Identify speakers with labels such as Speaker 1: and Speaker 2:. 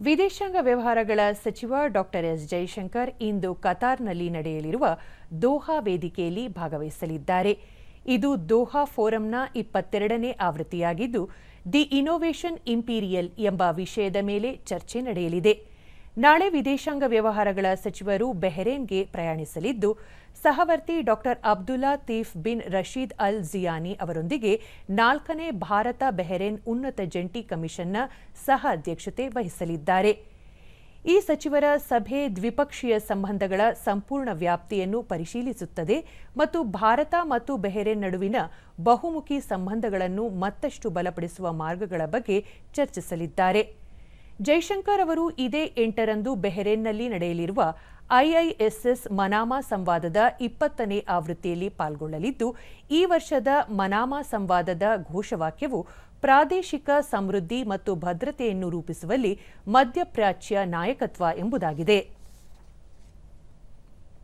Speaker 1: ವಿದೇಶಾಂಗ ವ್ಯವಹಾರಗಳ ಸಚಿವ ಡಾಕ್ಟರ್ ಎಸ್ ಜೈಶಂಕರ್ ಇಂದು ಕತಾರ್ನಲ್ಲಿ ನಡೆಯಲಿರುವ ದೋಹಾ ವೇದಿಕೆಯಲ್ಲಿ ಭಾಗವಹಿಸಲಿದ್ದಾರೆ. ಇದು ದೋಹಾ ಫೋರಂನ ಇಪ್ಪತ್ತೆರಡನೇ ಆವೃತ್ತಿಯಾಗಿದ್ದು, ದಿ ಇನೋವೇಷನ್ ಇಂಪೀರಿಯಲ್ ಎಂಬ ವಿಷಯದ ಮೇಲೆ ಚರ್ಚೆ ನಡೆಯಲಿದೆ. ನಾಳೆ ವಿದೇಶಾಂಗ ವ್ಯವಹಾರಗಳ ಸಚಿವರು ಬೆಹರೇನ್ಗೆ ಪ್ರಯಾಣಿಸಲಿದ್ದು, ಸಹವರ್ತಿ doctor Abdullatif bin Rashid Al Zayani ಅವರೊಂದಿಗೆ ನಾಲ್ಕನೇ ಭಾರತ ಬೆಹರೇನ್ ಉನ್ನತ ಜಂಟಿ ಕಮಿಷನ್ನ ಸಹ ಅಧ್ಯಕ್ಷತೆ ವಹಿಸಲಿದ್ದಾರೆ. ಈ ಸಚಿವರ ಸಭೆ ದ್ವಿಪಕ್ಷೀಯ ಸಂಬಂಧಗಳ ಸಂಪೂರ್ಣ ವ್ಯಾಪ್ತಿಯನ್ನು ಪರಿಶೀಲಿಸುತ್ತದೆ ಮತ್ತು ಭಾರತ ಮತ್ತು ಬೆಹರೇನ್ ನಡುವಿನ ಬಹುಮುಖಿ ಸಂಬಂಧಗಳನ್ನು ಮತ್ತಷ್ಟು ಬಲಪಡಿಸುವ ಮಾರ್ಗಗಳ ಬಗ್ಗೆ ಚರ್ಚಿಸಲಿದ್ದಾರೆ. ಜೈಶಂಕರ್ ಅವರು ಇದೇ ಎಂಟರಂದು ಬೆಹರೇನ್ನಲ್ಲಿ ನಡೆಯಲಿರುವ ಐಐಎಸ್ಎಸ್ ಮನಾಮಾ ಸಂವಾದದ ಇಪ್ಪತ್ತನೇ ಆವೃತ್ತಿಯಲ್ಲಿ ಪಾಲ್ಗೊಳ್ಳಲಿದ್ದು, ಈ ವರ್ಷದ ಮನಾಮಾ ಸಂವಾದದ ಘೋಷವಾಕ್ಯವು ಪ್ರಾದೇಶಿಕ ಸಮೃದ್ಧಿ ಮತ್ತು ಭದ್ರತೆಯನ್ನು ರೂಪಿಸುವಲ್ಲಿ ಮಧ್ಯಪ್ರಾಚ್ಯ ನಾಯಕತ್ವ ಎಂಬುದಾಗಿದೆ.